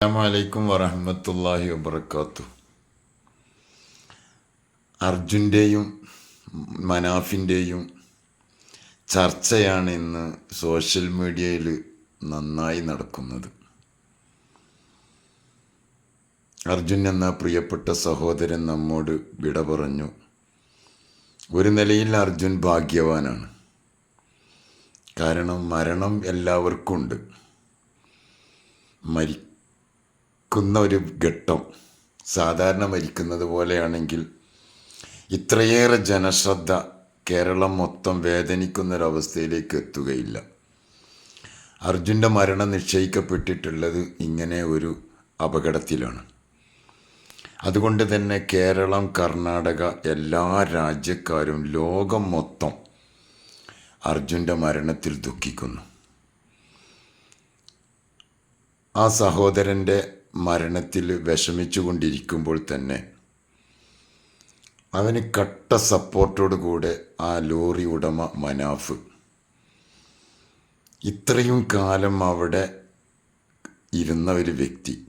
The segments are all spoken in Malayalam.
അസ്സാമലൈക്കും വറഹമത്തല്ലാഹി വബർക്കാത്തു അർജുന്റെയും മനാഫിന്റെയും ചർച്ചയാണ് ഇന്ന് സോഷ്യൽ മീഡിയയിൽ നന്നായി നടക്കുന്നത്. അർജുൻ എന്ന പ്രിയപ്പെട്ട സഹോദരൻ നമ്മോട് വിട പറഞ്ഞു ഒരു നിലയിൽ അർജുൻ ഭാഗ്യവാനാണ്. കാരണം മരണം എല്ലാവർക്കും ഉണ്ട്. മരിക്കുന്ന ഒരു ഘട്ടം സാധാരണ മരിക്കുന്നത് പോലെയാണെങ്കിൽ ഇത്രയേറെ ജനശ്രദ്ധ കേരളം മൊത്തം വേദനിക്കുന്നൊരവസ്ഥയിലേക്ക് എത്തുകയില്ല. അർജുന്റെ മരണം നിശ്ചയിക്കപ്പെട്ടിട്ടുള്ളത് ഇങ്ങനെ ഒരു അപകടത്തിലാണ്. അതുകൊണ്ട് തന്നെ കേരളം കർണാടക എല്ലാ രാജ്യക്കാരും ലോകം മൊത്തം അർജുന്റെ മരണത്തിൽ ദുഃഖിക്കുന്നു. ആ സഹോദരന്റെ മരണത്തിൽ വിഷമിച്ചുകൊണ്ടിരിക്കുമ്പോൾ തന്നെ അവന് കട്ട സപ്പോർട്ടോടു കൂടെ ആ ലോറി ഉടമ മനാഫ്. ഇത്രയും കാലം അവിടെ ഇരുന്ന ഒരു വ്യക്തി.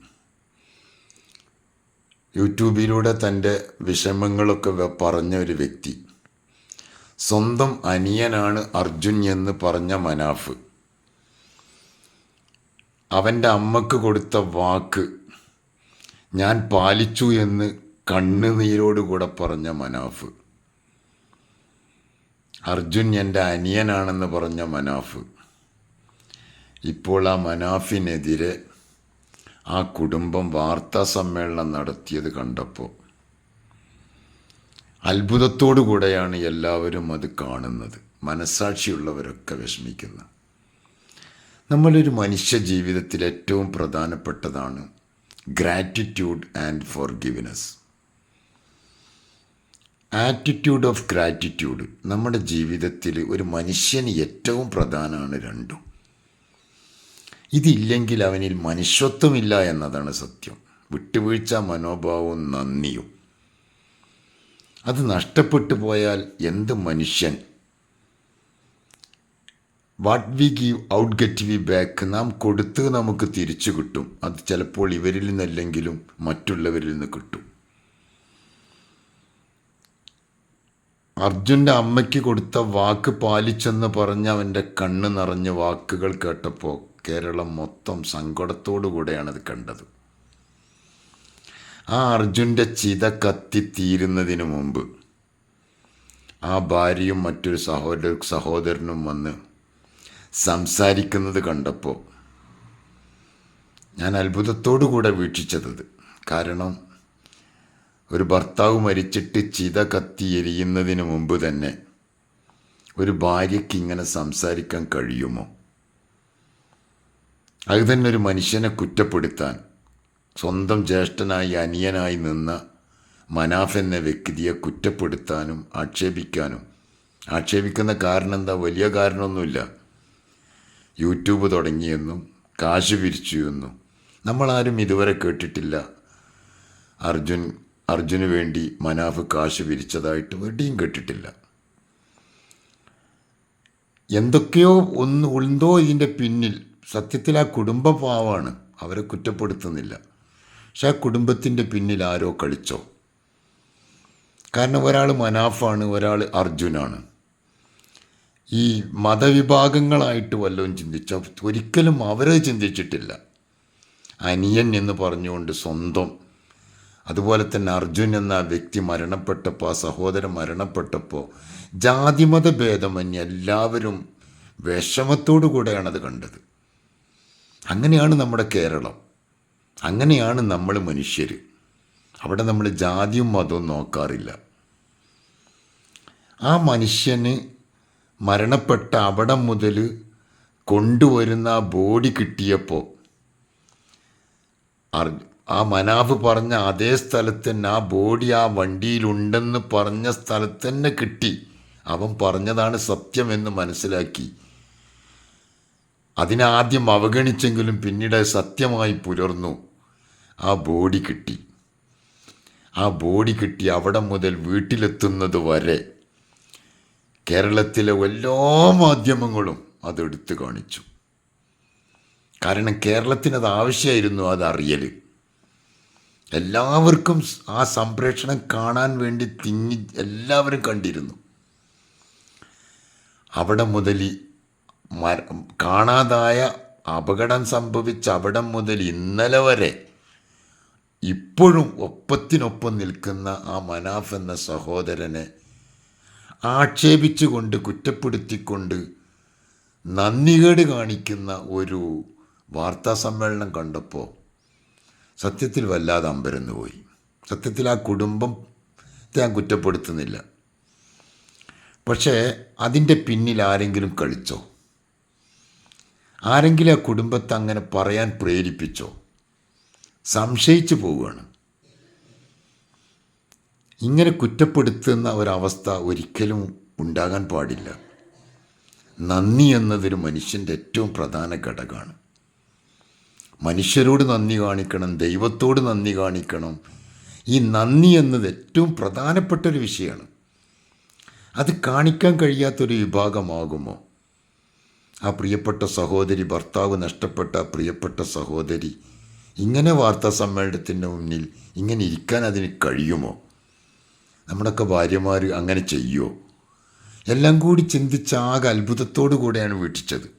യൂട്യൂബിലൂടെ തന്റെ വിഷമങ്ങളൊക്കെ പറഞ്ഞ ഒരു വ്യക്തി. സ്വന്തം അനിയനാണ് അർജുൻ എന്ന് പറഞ്ഞ മനാഫ്. അവന്റെ അമ്മയ്ക്ക് കൊടുത്ത വാക്ക് ഞാൻ പാലിച്ചു എന്ന് കണ്ണുനീരോടുകൂടെ പറഞ്ഞ മനാഫ്. അർജുൻ എന്റെ അനിയനാണെന്ന് പറഞ്ഞ മനാഫ്. ഇപ്പോൾ ആ മനാഫിനെതിരെ ആ കുടുംബം വാർത്താ സമ്മേളനം നടത്തിയത് കണ്ടപ്പോൾ അത്ഭുതത്തോടു കൂടെയാണ് എല്ലാവരും അത് കാണുന്നത്. മനസ്സാക്ഷിയുള്ളവരൊക്കെ വിഷമിക്കുന്നത് നമ്മളൊരു മനുഷ്യ ജീവിതത്തിൽ ഏറ്റവും പ്രധാനപ്പെട്ടതാണ് gratitude and forgiveness attitude of gratitude നമ്മുടെ ജീവിതത്തിൽ ഒരു മനുഷ്യന് ഏറ്റവും പ്രധാനമാണ് രണ്ടും. ഇതില്ലെങ്കിൽ അവനിൽ മനുഷ്യത്വമില്ല എന്നതാണ് സത്യം. വിട്ടുവീഴ്ച മനോഭാവവും നന്ദിയും. അത് നഷ്ടപ്പെട്ടു പോയാൽ എന്ത് മനുഷ്യൻ what we give out get we back നാം കൊടുത്ത് നമുക്ക് തിരിച്ചു കിട്ടും. അത് ചിലപ്പോൾ ഇവരിൽ നിന്നല്ലെങ്കിലും മറ്റുള്ളവരിൽ നിന്ന് കിട്ടും. അർജുന്റെ അമ്മയ്ക്ക് കൊടുത്ത വാക്ക് പാലിച്ചെന്ന് പറഞ്ഞ അവന്റെ കണ്ണ് നിറഞ്ഞ വാക്കുകൾ കേട്ടപ്പോൾ കേരളം മൊത്തം സങ്കടത്തോടു കൂടെയാണ് അത് കണ്ടത്. ആ അർജുന്റെ ചിത കത്തി തീരുന്നതിന് മുമ്പ് ആ ഭാര്യയും മറ്റൊരു സഹോദര സഹോദരനും വന്ന് സംസാരിക്കുന്നത് കണ്ടപ്പോൾ ഞാൻ അത്ഭുതത്തോടു കൂടെ വീക്ഷിച്ചത് കാരണം ഒരു ഭർത്താവ് മരിച്ചിട്ട് ചിത കത്തി എരിയുന്നതിന് മുമ്പ് തന്നെ ഒരു ഭാര്യയ്ക്ക് ഇങ്ങനെ സംസാരിക്കാൻ കഴിയുമോ? അത് തന്നെ ഒരു മനുഷ്യനെ കുറ്റപ്പെടുത്താൻ സ്വന്തം ജ്യേഷ്ഠനായി അനിയനായി നിന്ന മനാഫ് എന്ന വ്യക്തിയെ കുറ്റപ്പെടുത്താനും ആക്ഷേപിക്കാനും. ആക്ഷേപിക്കുന്ന കാരണം എന്താ? വലിയ കാരണമൊന്നുമില്ല. യൂട്യൂബ് തുടങ്ങിയെന്നും കാശ് പിരിച്ചു എന്നും നമ്മളാരും ഇതുവരെ കേട്ടിട്ടില്ല. അർജുൻ അർജുന് വേണ്ടി മനാഫ് കാശ് പിരിച്ചതായിട്ട് എവിടെയും കേട്ടിട്ടില്ല. എന്തൊക്കെയോ ഒന്ന് ഉണ്ടോ ഇതിന്റെ പിന്നിൽ. സത്യത്തിൽ ആ കുടുംബ പാവാണ്. അവരെ കുറ്റപ്പെടുത്തുന്നില്ല. പക്ഷെ ആ കുടുംബത്തിന്റെ പിന്നിൽ ആരോ കളിച്ചോ. കാരണം ഒരാൾ മനാഫാണ് ഒരാൾ അർജുനാണ്. ഈ മതവിഭാഗങ്ങളായിട്ട് വല്ലതും ചിന്തിച്ച? ഒരിക്കലും അവരത് ചിന്തിച്ചിട്ടില്ല. അനിയൻ എന്ന് പറഞ്ഞുകൊണ്ട് സ്വന്തം അതുപോലെ തന്നെ അർജുൻ എന്ന വ്യക്തി മരണപ്പെട്ടപ്പോൾ ആ സഹോദരൻ മരണപ്പെട്ടപ്പോൾ ജാതിമത ഭേദമന്യ എല്ലാവരും വിഷമത്തോടു കൂടെയാണ് അത് കണ്ടത്. അങ്ങനെയാണ് നമ്മുടെ കേരളം. അങ്ങനെയാണ് നമ്മൾ മനുഷ്യർ അവിടെ നമ്മൾ ജാതിയും മതവും നോക്കാറില്ല. ആ മനുഷ്യന് മരണപ്പെട്ട അവിടം മുതൽ കൊണ്ടുവരുന്ന ആ ബോഡി കിട്ടിയപ്പോൾ ആ മനാഫ് പറഞ്ഞ അതേ സ്ഥലത്ത് തന്നെ ആ ബോഡി ആ വണ്ടിയിലുണ്ടെന്ന് പറഞ്ഞ സ്ഥലത്ത് തന്നെ കിട്ടി. അവൻ പറഞ്ഞതാണ് സത്യമെന്ന് മനസ്സിലാക്കി. അതിനാദ്യം അവഗണിച്ചെങ്കിലും പിന്നീട് സത്യമായി പുലർന്നു. ആ ബോഡി കിട്ടി. ആ ബോഡി കിട്ടി അവിടെ മുതൽ വീട്ടിലെത്തുന്നത് വരെ. കേരളത്തിലെ എല്ലാ മാധ്യമങ്ങളും അതെടുത്ത് കാണിച്ചു. കാരണം കേരളത്തിന് അത് ആവശ്യമായിരുന്നു അതറിയൽ എല്ലാവർക്കും ആ സംപ്രേഷണം കാണാൻ വേണ്ടി തിങ്ങി എല്ലാവരും കണ്ടിരുന്നു. അവിടെ മുതൽ കാണാതായ അപകടം സംഭവിച്ച അവിടം മുതൽ ഇന്നലെ വരെ ഇപ്പോഴും ഒപ്പത്തിനൊപ്പം നിൽക്കുന്ന ആ മനാഫ് എന്ന സഹോദരനെ ആക്ഷേപിച്ചുകൊണ്ട് കുറ്റപ്പെടുത്തിക്കൊണ്ട് നന്ദികേട് കാണിക്കുന്ന ഒരു വാർത്താ സമ്മേളനം കണ്ടപ്പോൾ സത്യത്തിൽ വല്ലാതെ അമ്പരന്ന് പോയി. സത്യത്തിൽ ആ കുടുംബം ഞാൻ കുറ്റപ്പെടുത്തുന്നില്ല. പക്ഷേ അതിന്റെ പിന്നിൽ ആരെങ്കിലും കളിച്ചോ? ആരെങ്കിലും ആ കുടുംബത്തെ അങ്ങനെ പറയാൻ പ്രേരിപ്പിച്ചോ? സംശയിച്ചു പോവുകയാണ്. ഇങ്ങനെ കുറ്റപ്പെടുത്തുന്ന ഒരവസ്ഥ ഒരിക്കലും ഉണ്ടാകാൻ പാടില്ല. നന്ദി എന്നതൊരു മനുഷ്യന്റെ ഏറ്റവും പ്രധാന ഘടകമാണ്. മനുഷ്യരോട് നന്ദി കാണിക്കണം ദൈവത്തോട് നന്ദി കാണിക്കണം. ഈ നന്ദി എന്നത് ഏറ്റവും പ്രധാനപ്പെട്ട ഒരു വിഷയമാണ്. അത് കാണിക്കാൻ കഴിയാത്തൊരു വിഭാഗമാകുമോ? ആ പ്രിയപ്പെട്ട സഹോദരി ഭർത്താവ് നഷ്ടപ്പെട്ട പ്രിയപ്പെട്ട സഹോദരി ഇങ്ങനെ വാർത്താ സമ്മേളനത്തിന്റെ മുന്നിൽ ഇങ്ങനെ ഇരിക്കാൻ അതിന് കഴിയുമോ? നമ്മുടെയൊക്കെ ഭാര്യമാർ അങ്ങനെ ചെയ്യുമോ എല്ലാം കൂടി ചിന്തിച്ച ആകെ അത്ഭുതത്തോടു കൂടെയാണ് വീട്ടിച്ചത്.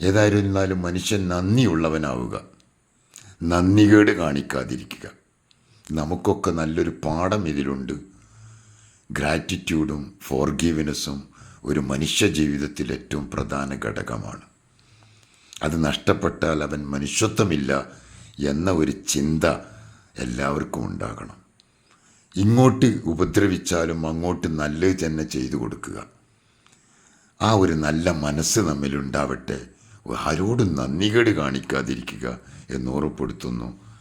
ഏതായിരുന്നാലും മനുഷ്യൻ നന്ദിയുള്ളവനാവുക. നന്ദികേട് കാണിക്കാതിരിക്കുക. നമുക്കൊക്കെ നല്ലൊരു പാഠം ഇതിലുണ്ട്. ഗ്രാറ്റിറ്റ്യൂഡും ഫോർഗീവ്നെസ്സും ഒരു മനുഷ്യ ജീവിതത്തിൽ ഏറ്റവും പ്രധാന ഘടകമാണ്. അത് നഷ്ടപ്പെട്ടാൽ അവൻ മനുഷ്യത്വമില്ല എന്ന ഒരു ചിന്ത എല്ലാവർക്കും ഉണ്ടാകണം. ഇങ്ങോട്ട് ഉപദ്രവിച്ചാലും അങ്ങോട്ട് നല്ലത് തന്നെ ചെയ്തു കൊടുക്കുക. ആ ഒരു നല്ല മനസ്സ് നമ്മിലുണ്ടാവട്ടെ. ആരോടും നന്ദികേട് കാണിക്കാതിരിക്കുക എന്ന് ഓർമ്മപ്പെടുത്തുന്നു.